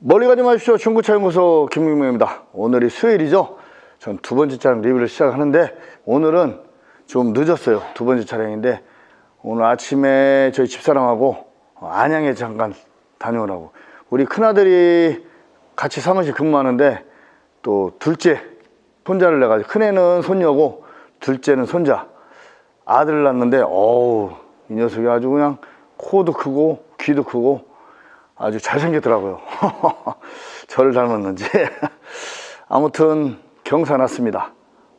멀리 가지 마십시오. 중고차연구소 김민명입니다. 오늘이 수요일이죠. 전 두 번째 차량 리뷰를 시작하는데 오늘은 좀 늦었어요. 두 번째 차량인데 오늘 아침에 저희 집사람하고 안양에 잠깐 다녀오라고. 우리 큰아들이 같이 사무실 근무하는데 또 둘째 손자를 내가지고 큰애는 손녀고 둘째는 손자 아들을 낳았는데 어우 이 녀석이 아주 그냥 코도 크고 귀도 크고 아주 잘생겼더라고요. 저를 닮았는지. 아무튼 경사 났습니다.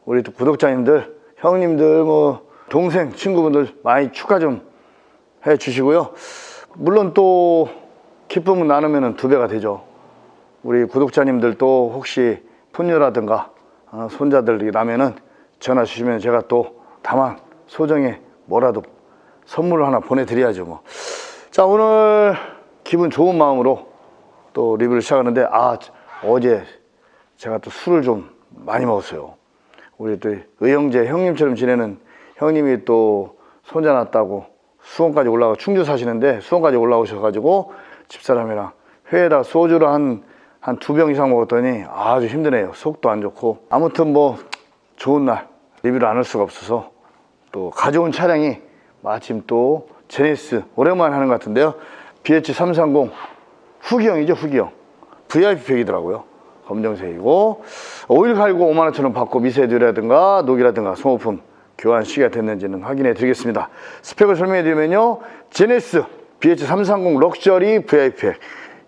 우리 또 구독자님들, 형님들, 뭐, 동생, 친구분들 많이 축하 좀 해 주시고요. 물론 또 기쁨을 나누면 두 배가 되죠. 우리 구독자님들도 혹시 손녀라든가 어, 손자들이 나면은 전화 주시면 제가 또 다만 소정에 뭐라도 선물을 하나 보내드려야죠 뭐. 자 오늘 기분 좋은 마음으로 또 리뷰를 시작하는데 아 어제 제가 또 술을 좀 많이 먹었어요. 우리 또 의형제 형님처럼 지내는 형님이 또 손자 났다고 수원까지 올라가 충주 사시는데 수원까지 올라오셔가지고 집사람이랑 회에다 소주를 한 한 두 병 이상 먹었더니 아주 힘드네요. 속도 안 좋고 아무튼 뭐 좋은 날 리뷰를 안 할 수가 없어서 또 가져온 차량이 마침 또 제네시스 오랜만에 하는 것 같은데요. BH330 후기형이죠 후기형 VIP 팩이더라고요. 검정색이고 오일 갈고 5만 원처럼 받고 미세듀라든가 녹이라든가 소모품 교환 시기가 됐는지는 확인해 드리겠습니다. 스펙을 설명해 드리면요. 제네시스 BH330 럭셔리 VIP 팩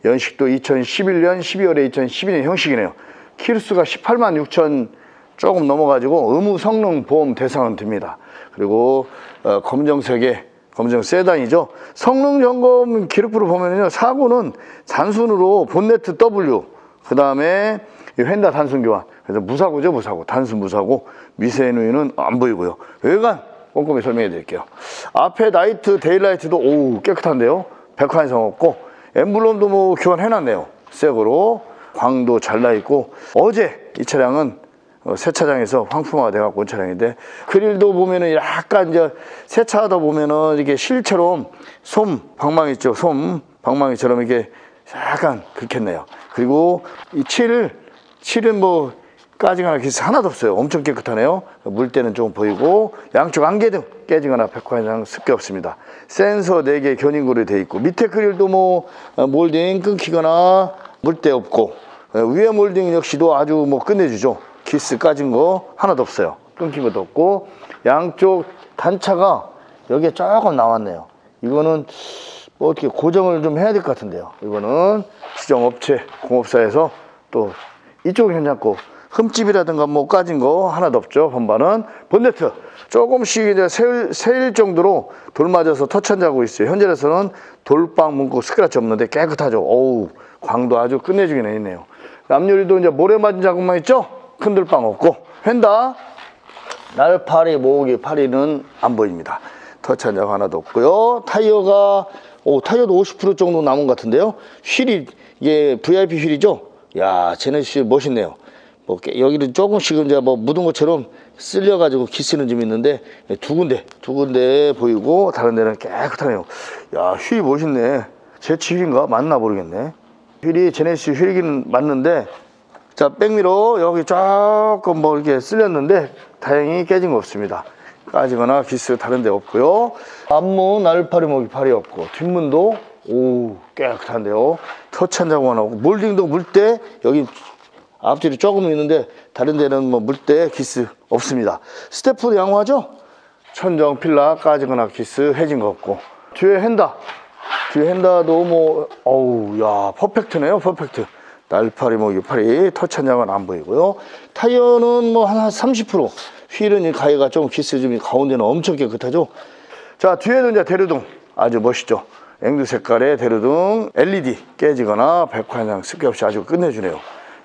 연식도 2011년 12월에 2012년 형식이네요. 키로수가 18만 6천 조금 넘어가지고 의무 성능 보험 대상은 됩니다. 그리고 어, 검정색의 검정 세단이죠. 성능 점검 기록부를 보면요. 사고는 단순으로 본네트 W, 그 다음에 휀다 단순 교환. 그래서 무사고죠, 무사고. 단순 무사고. 미세 누이는 안 보이고요. 외관 꼼꼼히 설명해 드릴게요. 앞에 라이트, 데일라이트도 오 깨끗한데요. 백화 이상 없고 엠블럼도 뭐 교환해놨네요. 새거로 광도 잘 나 있고 어제 이 차량은 어, 세차장에서 황품화가 돼갖고 온 차량인데 그릴도 보면은 약간 이제 세차하다 보면은 이게 실처럼 솜 방망이 있죠. 솜 방망이처럼 이게 약간 긁혔네요. 그리고 이 칠, 칠은 뭐 까지거나 기스 하나도 없어요. 엄청 깨끗하네요. 물때는 좀 보이고 양쪽 안개등 깨지거나 백화장 습기 없습니다. 센서 4개 견인구로 되어 있고 밑에 그릴도 뭐 어, 몰딩 끊기거나 물때 없고 어, 위에 몰딩 역시도 아주 뭐 끝내주죠 기스 까진 거 하나도 없어요. 끊긴 것도 없고 양쪽 단차가 여기에 조금 나왔네요. 이거는 뭐 어떻게 고정을 좀 해야 될 것 같은데요. 이거는 지정 업체 공업사에서 또 이쪽은 괜찮고 흠집이라든가 뭐 까진 거 하나도 없죠. 번반은 본네트 조금씩 이제 세일, 세일 정도로 돌 맞아서 터치한다고 있어요. 현재로서는 돌빵 문구 스크래치 없는데 깨끗하죠. 어우 광도 아주 끝내주긴 했네요. 앞유리도 이제 모래 맞은 자국만 있죠. 큰 돌빵 없고. 휀다. 날파리 모으기 파리는 안 보입니다. 터치한 적 하나도 없고요. 타이어가 오 타이어도 50% 정도 남은 것 같은데요. 휠이 이게 VIP 휠이죠? 야 제네시스 멋있네요. 뭐 깨- 여기는 조금씩 이제 뭐 묻은 것처럼 쓸려 가지고 기스는 좀 있는데 두 군데 두 군데 보이고 다른 데는 깨끗하네요. 야 휠이 멋있네. 제치 휠인가? 맞나 모르겠네. 휠이 제네시스 휠이긴 맞는데 자, 백미러 여기 조금 뭐 이렇게 쓸렸는데 다행히 깨진 거 없습니다. 까지거나 기스 다른 데 없고요. 앞문 알파리 목이 팔이 없고 뒷문도 오 깨끗한데요. 터치한 자국 하나 없고 몰딩도 물 때 여기 앞뒤로 조금 있는데 다른 데는 뭐 물 때 기스 없습니다. 스태프도 양호하죠? 천정 필라 까지거나 기스 해진 거 없고 뒤에 핸다 뒤에 핸다도 뭐 어우 야 퍼펙트네요 퍼펙트 날파리 뭐 유파리 터치한 장은 안 보이고요. 타이어는 뭐 한 30% 휠은 이 가해가 좀 기스 좀 가운데는 엄청 깨끗하죠? 자 뒤에는 이제 대류등. 아주 멋있죠? 앵두 색깔의 대류등 LED 깨지거나 백화장 습기 없이 아주 끝내주네요.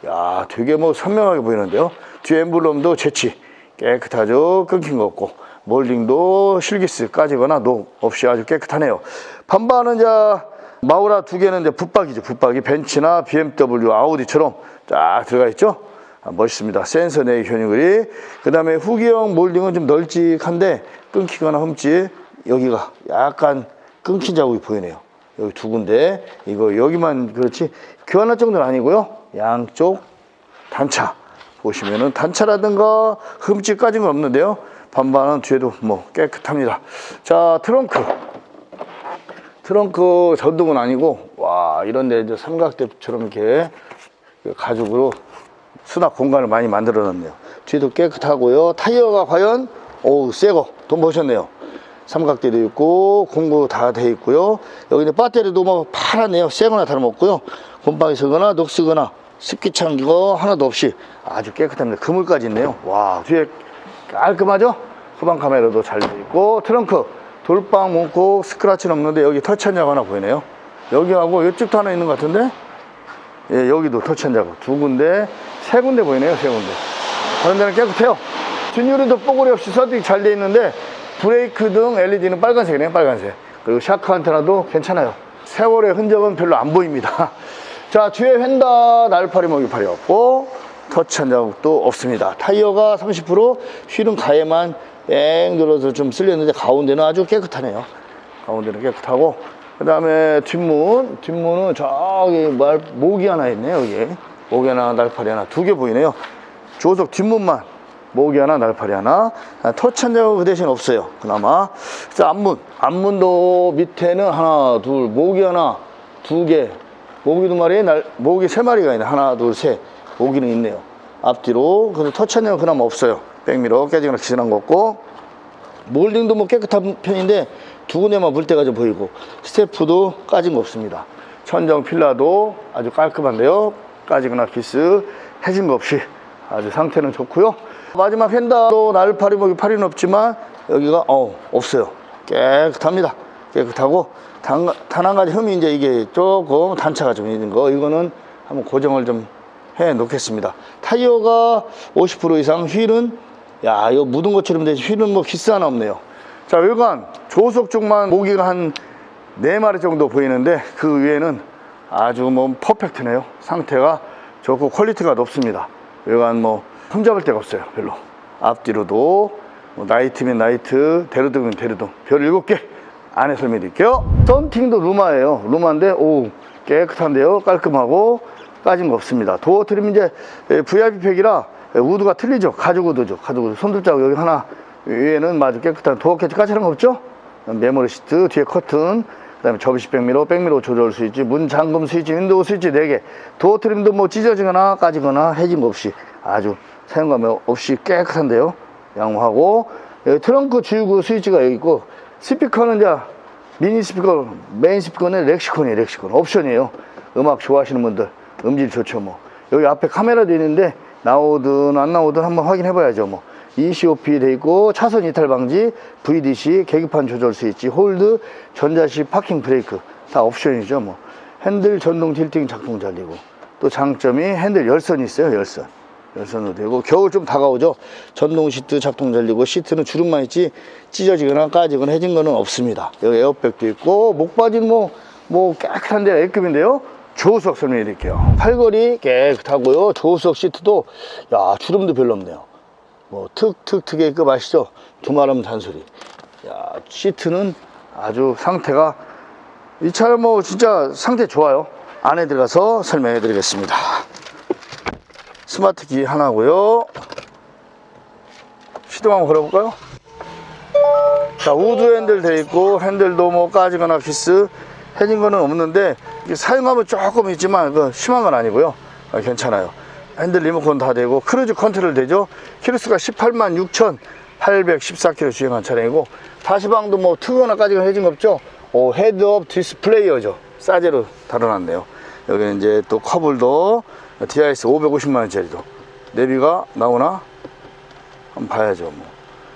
야 되게 뭐 선명하게 보이는데요? 뒤에 엠블럼도 재치. 깨끗하죠? 끊긴 거 없고. 몰딩도 실기스 까지거나 녹 없이 아주 깨끗하네요. 반반은 자 마우라 두 개는 이제 붙박이죠. 붙박이. 벤츠나 BMW 아우디처럼 쫙 들어가 있죠? 아, 멋있습니다. 센서 내 견인글이. 그 다음에 후기형 몰딩은 좀 널찍한데 끊기거나 흠집. 여기가 약간 끊긴 자국이 보이네요. 여기 두 군데. 이거 여기만 그렇지. 교환할 정도는 아니고요. 양쪽 단차. 보시면은 단차라든가 흠집 까진 건 없는데요. 반반은 뒤에도 뭐 깨끗합니다. 자 트렁크 트렁크 전동은 아니고 와 이런데 이제 삼각대처럼 이렇게 가죽으로 수납 공간을 많이 만들어 놨네요. 뒤도 깨끗하고요. 타이어가 과연 오우 새거. 돈 버셨네요. 삼각대도 있고 공구 다 돼 있고요. 여기 이제 배터리도 뭐 파랗네요. 새거나 다름없고요. 곰팡이 쓰거나 녹 쓰거나 습기 찬 거 하나도 없이 아주 깨끗합니다. 그물까지 있네요. 와 뒤에 깔끔하죠? 후방 카메라도 잘 돼 있고 트렁크 돌빵 문콕 스크라치는 없는데 여기 터치 한자가 하나 보이네요. 여기하고 이쪽도 하나 있는 것 같은데? 예, 여기도 터치 한자가. 두 군데 세 군데 보이네요 세 군데. 다른 데는 깨끗해요. 뒷유리도 뽀글이 없이 서딩 잘 돼 있는데 브레이크 등 LED는 빨간색이네요 빨간색. 그리고 샤크 안테나도 괜찮아요. 세월의 흔적은 별로 안 보입니다. 자 뒤에 휀다 날파리 먹이파리 없고 터치 한 자국도 없습니다. 타이어가 30% 휠은 가에만 뺑 들어서 좀 쓸렸는데 가운데는 아주 깨끗하네요. 가운데는 깨끗하고 그 다음에 뒷문 뒷문은 저기 말 모기 하나 있네요 여기 모기 하나 날파리 하나 두 개 보이네요. 조석 뒷문만 모기 하나 날파리 하나. 아, 터치 한 자국 그 대신 없어요 그나마. 그래서 앞문. 앞문도 밑에는 하나 둘 모기 하나 두개. 모기 두 마리 날 모기 세 마리가 있네. 하나 둘셋. 모기는 있네요. 앞뒤로. 근데 터치 한 자국 그나마 없어요 백미러 깨지거나 지난 거 없고 몰딩도 뭐 깨끗한 편인데 두 군데만 물때가 좀 보이고 스태프도 까진 거 없습니다. 천정 필라도 아주 깔끔한데요. 까지거나 기스 해진 거 없이 아주 상태는 좋고요. 마지막 휀다도 날파리 목이 파리는 없지만 여기가 어 없어요. 깨끗합니다. 깨끗하고 단한 가지 흠이 이제 이게 조금 단차가 좀 있는 거. 이거는 한번 고정을 좀 해 놓겠습니다. 타이어가 50% 이상 휠은 야 이거 묻은 것처럼 되지 휠은 뭐 기스 하나 없네요. 자 외관. 조석 쪽만 모기가 한네 마리 정도 보이는데 그 위에는 아주 뭐 퍼펙트네요. 상태가 좋고 퀄리티가 높습니다. 외관 뭐 흠잡을 데가 없어요 별로. 앞뒤로도 뭐 나이트면 나이트 데르둥은 데르둥 별 7개 안에 설명 드릴게요. 썬팅도 루마예요. 루마인데 오 깨끗한데요. 깔끔하고 까진 거 없습니다. 도어 트림 이제 VIP 팩이라 우드가 틀리죠. 가죽 우드죠. 가죽 우드. 손들 자국 여기 하나 위에는 아주 깨끗한 도어 캐치 까칠한 거 없죠? 메모리 시트 뒤에 커튼 그 다음에 접이식 백미러 백미러 조절 스위치 문 잠금 스위치 윈도우 스위치 4개. 도어 트림도 뭐 찢어지거나 까지거나 해진 거 없이 아주 사용감 없이 깨끗한데요. 양호하고 트렁크 주유구 스위치가 여기 있고 스피커는 이제 미니 스피커 메인 스피커는 렉시콘이에요 렉시콘. 옵션이에요. 음악 좋아하시는 분들 음질 좋죠 뭐. 여기 앞에 카메라도 있는데 나오든 안 나오든 한번 확인해 봐야죠 뭐. ECOP 돼 있고 차선 이탈 방지 VDC 계기판 조절 스위치 홀드 전자식 파킹 브레이크. 다 옵션이죠 뭐. 핸들 전동 틸팅 작동 잘 되고. 또 장점이 핸들 열선이 있어요 열선. 열선도 되고 겨울 좀 다가오죠. 전동 시트 작동 잘 되고 시트는 주름만 있지 찢어지거나 까지거나 해진 거는 없습니다. 여기 에어백도 있고 목바지는 뭐, 뭐 깨끗한데 A급인데요 조수석 설명해 드릴게요. 팔걸이 깨끗하고요. 조수석 시트도 야 주름도 별로 없네요. 뭐 툭툭툭의 급 아시죠? 두말하면 잔소리. 야 시트는 아주 상태가 이 차는 뭐 진짜 상태 좋아요. 안에 들어가서 설명해 드리겠습니다. 스마트키 하나고요. 시동 한번 걸어볼까요? 자 우드 핸들 돼 있고 핸들도 뭐 까지거나 기스 해진 거는 없는데 사용하면 조금 있지만 그 심한 건 아니고요. 아, 괜찮아요. 핸들 리모컨 다 되고 크루즈 컨트롤 되죠? 키로수가 18만 6,814km 주행한 차량이고 다시방도 뭐 트거나 까지거나 해진 거 없죠? 오, 헤드업 디스플레이어죠. 싸제로 달아놨네요. 여기 이제 또 커블도 DIS 550만원짜리도 내비가 나오나? 한번 봐야죠 뭐.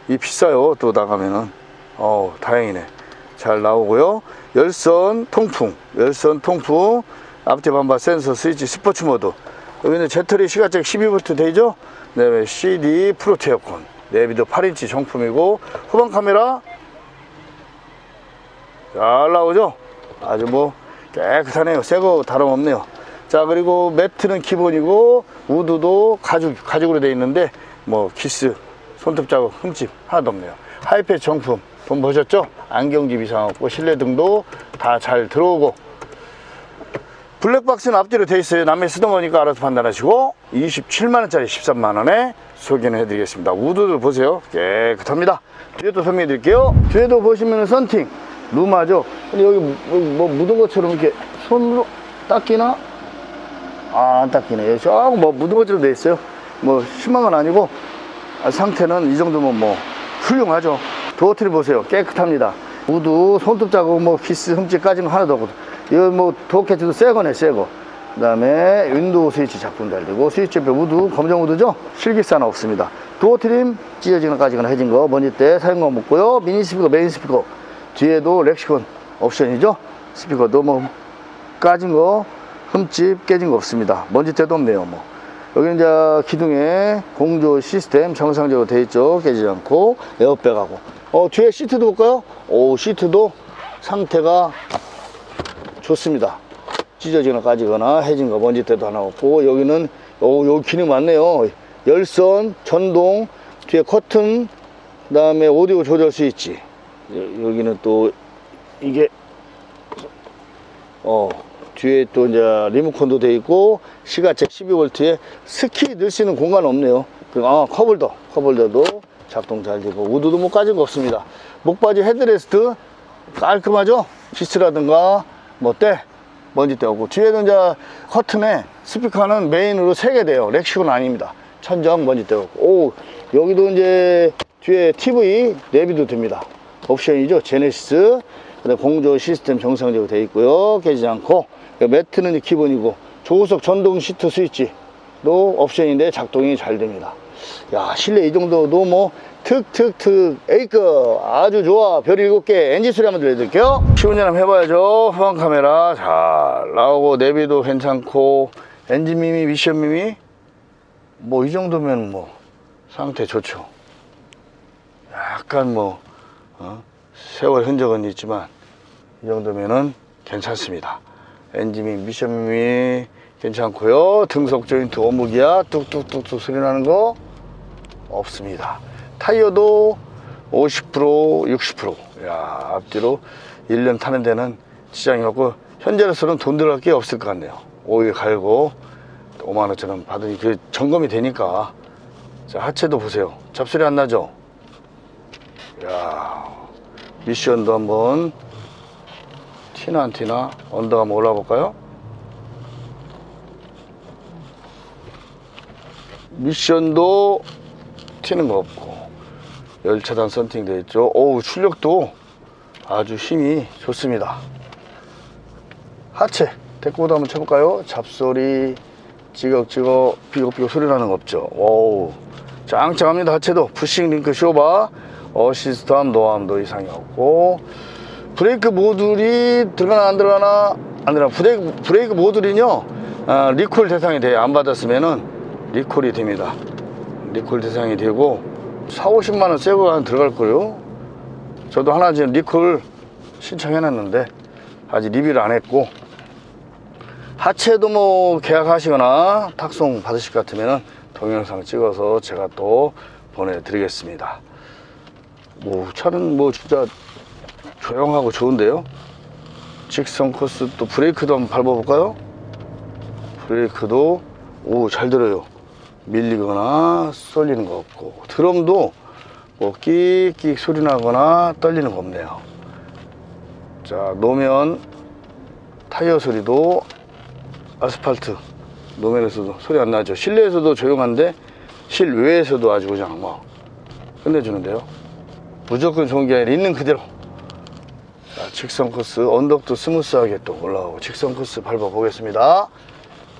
이 비싸요 또 나가면은. 어 다행이네 잘 나오고요. 열선 통풍 열선 통풍. 앞뒤 반바 센서 스위치 스포츠 모드. 여기는 제터리 시가잭 12V 되죠? 그다음에 CD 프로트 에어컨 내비도 8인치 정품이고 후방 카메라. 잘 나오죠? 아주 뭐 깨끗하네요. 새거 다름없네요. 자 그리고 매트는 기본이고 우드도 가죽 가죽으로 되어 있는데 뭐 기스 손톱 자국 흠집 하나도 없네요. 하이패스 정품 돈 버셨죠? 안경집 이상 없고 실내 등도 다 잘 들어오고 블랙박스는 앞뒤로 돼 있어요. 남의 쓰던 거니까 알아서 판단하시고 27만원짜리 13만원에 소개는 해드리겠습니다. 우드들 보세요. 깨끗합니다. 뒤에도 설명해 드릴게요. 뒤에도 보시면 썬팅, 루마죠. 근데 여기 뭐, 뭐 묻은 것처럼 이렇게 손으로 닦이나? 아, 안 닦이네. 조금 뭐 묻은 것처럼 돼 있어요. 뭐 심한 건 아니고 아, 상태는 이 정도면 뭐 훌륭하죠. 도어트리 보세요. 깨끗합니다. 우드 손톱 자국 뭐 키스 흠집까지는 하나도 없고 이거 뭐 도어 캐치도 새 거네 새 거. 그 다음에 윈도우 스위치 작품 잘 되고 스위치 옆에 우드 검정 우드죠? 하나 없습니다. 도어 트림 찢어지거나 까지거나 해진 거 먼지 때 사용감 없고요. 미니 스피커 메인 스피커 뒤에도 렉시콘 옵션이죠? 스피커도 뭐 까진 거 흠집 깨진 거 없습니다. 먼지 때도 없네요. 뭐. 여기 이제 기둥에 공조 시스템 정상적으로 되어 있죠. 깨지지 않고 에어백하고. 어 뒤에 시트도 볼까요? 오 시트도 상태가 좋습니다. 찢어지거나 까지거나 해진 거 먼지 때도 하나 없고 여기는 오 여기 기능 많네요. 열선, 전동, 뒤에 커튼, 그 다음에 오디오 조절 스위치. 여- 여기는 또 이게 어 뒤에 또 이제 리모컨도 돼 있고 시가책 12V에 스키 넣을 수 있는 공간 없네요. 그리고 아 컵홀더 컵홀더도 작동 잘 되고 우드도 뭐 까진 거 없습니다. 목바지 헤드레스트 깔끔하죠? 피스라든가 뭐때 먼지 때 없고 뒤에는 이제 커튼에 스피커는 메인으로 3개 돼요. 렉시곤 아닙니다. 천정 먼지 때 없고 오 여기도 이제 뒤에 TV 내비도 됩니다. 옵션이죠. 제네시스 공조 시스템 정상적으로 되어 있고요. 깨지지 않고 매트는 이제 기본이고 조수석 전동 시트 스위치도 옵션인데 작동이 잘 됩니다. 야 실내 이 정도도 뭐 특특특. A급 아주 좋아. 별 7개 엔진 소리 한번 들려드릴게요. 시운전 한번 해봐야죠. 후방 카메라. 잘 나오고 내비도 괜찮고. 엔진 미미 미션 미미. 뭐 이 정도면 뭐 상태 좋죠. 약간 뭐 어? 세월 흔적은 있지만 이 정도면은 괜찮습니다. 엔진이 미션이 괜찮고요. 등속 조인트 오목이야 뚝뚝뚝뚝 소리 나는 거 없습니다. 타이어도 50% 60%. 야 앞뒤로 1년 타는 데는 지장이 없고 현재로서는 돈 들어갈 게 없을 것 같네요. 오일 갈고 5만 원처럼 받으니 그 점검이 되니까 자 하체도 보세요. 잡소리 안 나죠? 야 미션도 한번 티나 안 티나 언더 한번 올라 볼까요? 미션도 튀는 거 없고. 열차단 썬팅 되어 있죠. 오우 출력도 아주 힘이 좋습니다. 하체 데코도 한번 쳐볼까요? 잡소리 찌걱찌걱 삐걱삐걱 소리 나는 거 없죠. 오우 짱짱합니다 하체도. 푸싱 링크 쇼바. 어시스트함 노함도 이상이 없고. 브레이크 모듈이 들어가나 안 들어가나? 안 들어가나 브레이크, 브레이크 모듈이요? 아, 리콜 대상이 돼요 안 받았으면은 리콜이 됩니다 리콜 대상이 되고 4, 50만 원 새거 한 들어갈 거요. 저도 하나 지금 리콜 신청해 놨는데 아직 리뷰를 안 했고 하체도 뭐 계약하시거나 탁송 받으실 것 같으면 동영상 찍어서 제가 또 보내드리겠습니다. 뭐 차는 뭐 진짜 조용하고 좋은데요? 직선 코스 또 브레이크도 한번 밟아볼까요? 브레이크도 오 잘 들어요 밀리거나 쏠리는 거 없고. 드럼도 뭐 끽끽 소리 나거나 떨리는 거 없네요. 자 노면 타이어 소리도 아스팔트. 노면에서도 소리 안 나죠. 실내에서도 조용한데 실외에서도 아주 그냥 막 끝내주는데요. 무조건 좋은 게 아니라 있는 그대로. 자, 직선 코스 언덕도 스무스하게 또 올라오고 직선 코스 밟아 보겠습니다.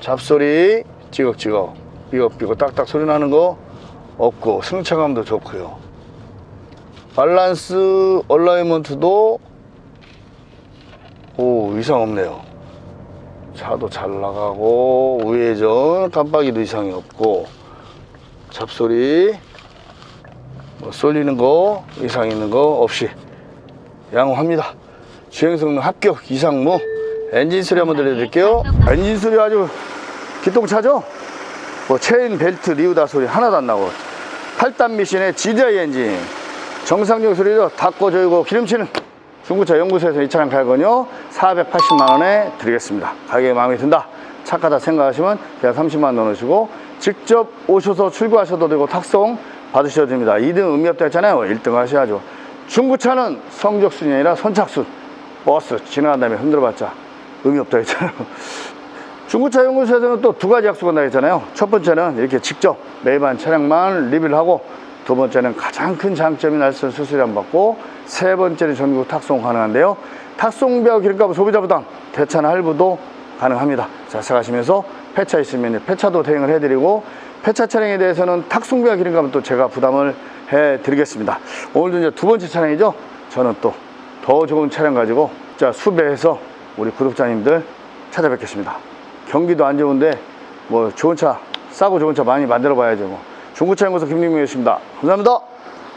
잡소리 찌걱찌걱 삐걱삐걱 딱딱 소리 나는 거 없고 승차감도 좋고요. 밸런스 얼라이먼트도 오 이상 없네요. 차도 잘 나가고 우회전 깜빡이도 이상이 없고 잡소리 뭐 쏠리는 거 이상 있는 거 없이 양호합니다. 주행성능 합격 이상무. 엔진 소리 한번 들려드릴게요. 엔진 소리 아주 기똥차죠 뭐 체인 벨트 리우다 소리 하나도 안 나고 8단 미신의 GDI 엔진 정상적 수리죠. 닦고 조이고 기름치는 중고차 연구소에서 이 차량 가격은요 480만 원에 드리겠습니다. 가격이 마음에 든다. 착하다 생각하시면 그냥 30만 원 넣으시고 직접 오셔서 출고하셔도 되고 탁송 받으셔도 됩니다. 2등 의미 없다 했잖아요. 1등 하셔야죠. 중고차는 성적 순이 아니라 선착순. 버스 지나간 다음에 흔들어봤자 의미 없다 했잖아요. 중고차 연구소에서는 또 두 가지 약속을 나했잖아요. 첫 번째는 이렇게 직접 매반 차량만 리뷰를 하고 두 번째는 가장 큰 장점이 날선 수수료 안 받고 세 번째는 전국 탁송 가능한데요. 탁송비와 기름값 소비자 부담 대차나 할부도 가능합니다. 자, 생각하시면서 폐차 있으면 폐차도 대행을 해드리고 폐차 차량에 대해서는 탁송비와 기름값은 또 제가 부담을 해드리겠습니다. 오늘도 이제 두 번째 차량이죠. 저는 또 더 좋은 차량 가지고 자 수배해서 우리 구독자님들 찾아뵙겠습니다. 경기도 안 좋은데 뭐 좋은 차 싸고 좋은 차 많이 만들어 봐야죠. 뭐. 중고차 연구소 김림이었습니다. 감사합니다.